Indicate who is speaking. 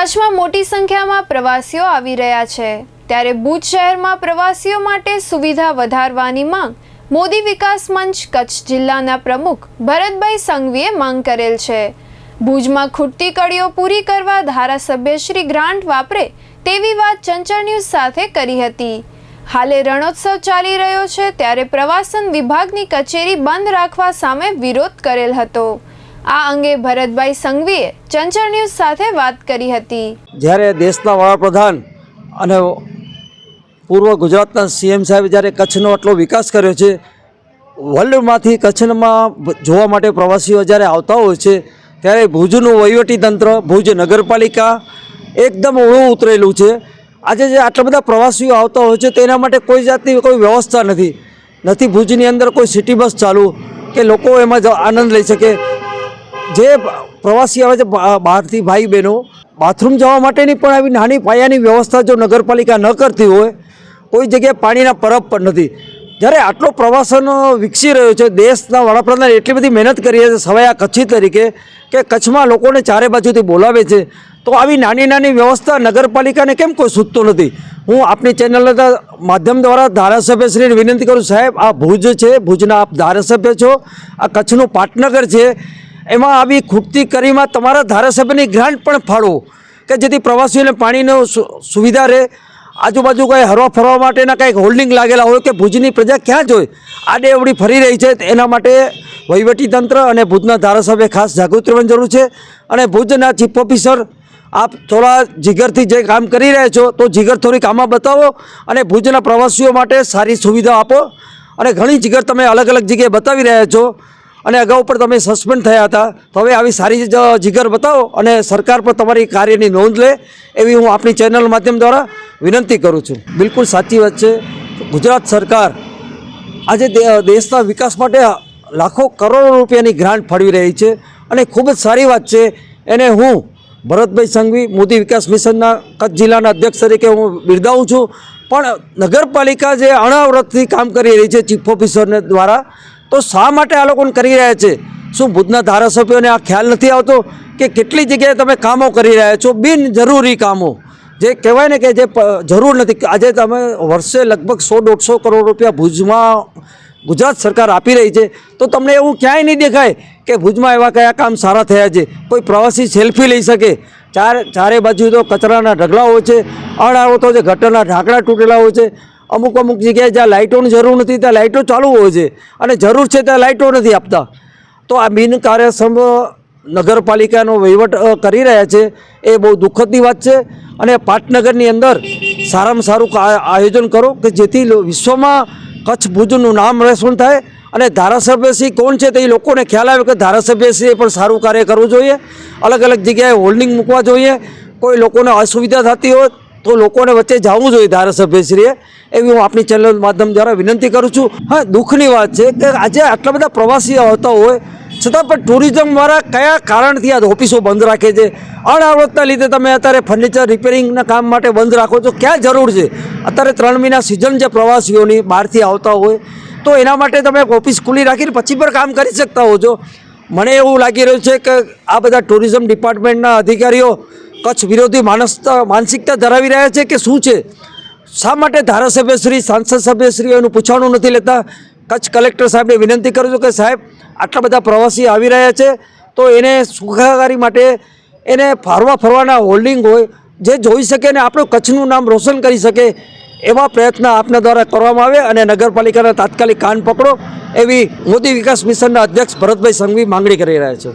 Speaker 1: કચ્છમાં મોટી સંખ્યામાં પ્રવાસીઓ આવી રહ્યા છે. ત્યારે ભુજ શહેરમાં પ્રવાસીઓ માટે સુવિધા વધારવાની માંગ મોદી વિકાસ મંચ કચ્છ જિલ્લાના પ્રમુખ ભરતભાઈ સંઘવીએ માંગ કરેલ છે. ભુજમાં ખૂટતી કડીઓ પૂરી કરવા ધારાસભ્ય શ્રી ગ્રાન્ટ વાપરે તેવી વાત ચંચળ ન્યૂઝ સાથે કરી હતી. હાલે રણોત્સવ ચાલી રહ્યો છે ત્યારે પ્રવાસન વિભાગની કચેરી બંધ રાખવા સામે વિરોધ કરેલ હતો. આ અંગે ભરતભાઈ સંઘવીએ ચંચળ ન્યૂઝ સાથે વાત કરી હતી.
Speaker 2: જ્યારે દેશના વડાપ્રધાન અને પૂર્વ ગુજરાતના સીએમ સાહેબે જ્યારે કચ્છનો આટલો વિકાસ કર્યો છે, વર્લ્ડમાંથી કચ્છમાં જોવા માટે પ્રવાસીઓ જ્યારે આવતા હોય છે, ત્યારે ભુજનું વહીવટીતંત્ર ભુજ નગરપાલિકા એકદમ ઓળું ઉતરેલું છે. આજે જે આટલા બધા પ્રવાસીઓ આવતા હોય છે, તેના માટે કોઈ જાતની કોઈ વ્યવસ્થા નથી. નથી ભુજની અંદર કોઈ સિટી બસ ચાલુ, કે લોકો એમાં આનંદ લઈ શકે. જે પ્રવાસી આવે છે બહારથી ભાઈ બહેનો, બાથરૂમ જવા માટેની પણ આવી નાની પાયાની વ્યવસ્થા જો નગરપાલિકા ન કરતી હોય, કોઈ જગ્યાએ પાણીના પરબ પણ નથી. જ્યારે આટલો પ્રવાસન વિકસી રહ્યો છે, દેશના વડાપ્રધાન એટલી બધી મહેનત કરી છે સવાયા કચ્છી તરીકે, કે કચ્છમાં લોકોને ચારે બાજુથી બોલાવે છે, તો આવી નાની નાની વ્યવસ્થા નગરપાલિકાને કેમ કોઈ સૂચતો નથી? હું આપની ચેનલના માધ્યમ દ્વારા ધારાસભ્યશ્રીને વિનંતી કરું સાહેબ, આ ભુજ છે, ભુજના આપ ધારાસભ્ય છો, આ કચ્છનું પાટનગર છે એમાં આવી ખૂટતી કરીમાં તમારા ધારાસભ્યની ગ્રાન્ટ પણ ફાળવો કે જેથી પ્રવાસીઓને પાણીનો સુવિધા રહે. આજુબાજુ કાંઈ હરવા ફરવા માટેના કંઈક હોલ્ડિંગ લાગેલા હોય કે ભુજની પ્રજા ક્યાં જોઈ આડે અવડી ફરી રહી છે. એના માટે વહીવટીતંત્ર અને ભુજના ધારાસભ્ય ખાસ જાગૃત રહેવાની જરૂર છે. અને ભુજના ચીફ ઓફિસર, આપ થોડા જીગરથી જે કામ કરી રહ્યા છો તો જીગર થોડીક આમાં બતાવો અને ભુજના પ્રવાસીઓ માટે સારી સુવિધા આપો. અને ઘણી જીગર તમે અલગ અલગ જગ્યાએ બતાવી રહ્યા છો. અને અગાઉ પણ તમે સસ્પેન્ડ થયા હતા. તો હવે આવી સારી જીગર બતાવો અને સરકાર પણ તમારી કાર્યની નોંધ લે એવી હું આપણી ચેનલ માધ્યમ દ્વારા વિનંતી કરું છું. બિલકુલ સાચી વાત છે. ગુજરાત સરકાર આજે દેશના વિકાસ માટે લાખો કરોડો રૂપિયાની ગ્રાન્ટ ફાળવી રહી છે અને ખૂબ જ સારી વાત છે. એને હું ભરતભાઈ સંઘવી, મોદી વિકાસ મિશનના કચ્છ જિલ્લાના અધ્યક્ષ તરીકે હું બિરદાવું છું. પણ નગરપાલિકા જે અણાવ્રતથી કામ કરી રહી છે ચીફ ઓફિસરને દ્વારા તો શા માટે આ લોકોને કરી રહ્યા છે? શું ભુજના ધારાસભ્યોને આ ખ્યાલ નથી આવતો કે કેટલી જગ્યાએ તમે કામો કરી રહ્યા છો? બિનજરૂરી કામો. જે કહેવાય ને કે જે જરૂર નથી આજે તમે વર્ષે લગભગ સો દોઢસો કરોડ રૂપિયા ભુજમાં ગુજરાત સરકાર આપી રહી છે, તો તમને એવું ક્યાંય નહીં દેખાય કે ભુજમાં એવા કયા કામ સારા થયા છે? કોઈ પ્રવાસી સેલ્ફી લઈ શકે. ચાર, ચારે બાજુ તો કચરાના ઢગલા હોય છે અણાવો તો જે ગટરના ઢાંકડા તૂટેલા હોય છે અમુક અમુક જગ્યાએ જ્યાં લાઇટોની જરૂર નથી, ત્યાં લાઇટો ચાલુ હોય છે. અને જરૂર છે ત્યાં લાઇટો નથી આપતા. તો આ બિનકાર્યક્ષમ નગરપાલિકાનો વહીવટ કરી રહ્યા છે. એ બહુ દુઃખદની વાત છે. અને પાટનગરની અંદર સારામાં સારું આયોજન કરો કે જેથી વિશ્વમાં કચ્છ ભુજનું નામ રોશન થાય. અને ધારાસભ્યશ્રી કોણ છે તે લોકોને ખ્યાલ આવે કે ધારાસભ્યશ્રીએ પણ સારું કાર્ય કરવું જોઈએ. અલગ અલગ જગ્યાએ હોલ્ડિંગ મૂકવા જોઈએ. કોઈ લોકોને અસુવિધા થતી હોય તો લોકોને વચ્ચે જવું જોઈએ ધારાસભ્યશ્રીએ. એવી હું આપણી ચેનલ માધ્યમ દ્વારા વિનંતી કરું છું. હા, દુઃખની વાત છે કે આજે આટલા બધા પ્રવાસીઓ આવતા હોય, છતાં પણ ટુરિઝમવાળા કયા કારણથી આ ઓફિસો બંધ રાખે છે? અનાવૃતના લીધે તમે અત્યારે ફર્નિચર રિપેરિંગના કામ માટે બંધ રાખો છો. ક્યાં જરૂર છે? અત્યારે ત્રણ મહિના સિઝન છે પ્રવાસીઓની, બહારથી આવતા હોય. તો એના માટે તમે ઓફિસ ખુલ્લી રાખીને પછી પણ કામ કરી શકતા હો છો. મને એવું લાગી રહ્યું છે કે આ બધા ટુરિઝમ ડિપાર્ટમેન્ટના અધિકારીઓ કચ્છ વિરોધી માનસતા માનસિકતા ધરાવી રહ્યા છે કે શું છે? શા માટે ધારાસભ્યશ્રી સાંસદ સભ્યશ્રીઓ એનું પૂછાણું નથી લેતા? કચ્છ કલેક્ટર સાહેબને વિનંતી કરું છું કે સાહેબ, આટલા બધા પ્રવાસી આવી રહ્યા છે, તો એને સુખાકારી માટે એને ફરવા ફરવાના હોલ્ડિંગ હોય, જે જોઈ શકે ને આપણું કચ્છનું નામ રોશન કરી શકે, એવા પ્રયત્ન આપના દ્વારા કરવામાં આવે અને નગરપાલિકાના તાત્કાલિક કાન પકડો, એવી મોદી વિકાસ મિશનના અધ્યક્ષ ભરતભાઈ સંઘવી માંગણી કરી રહ્યા છે.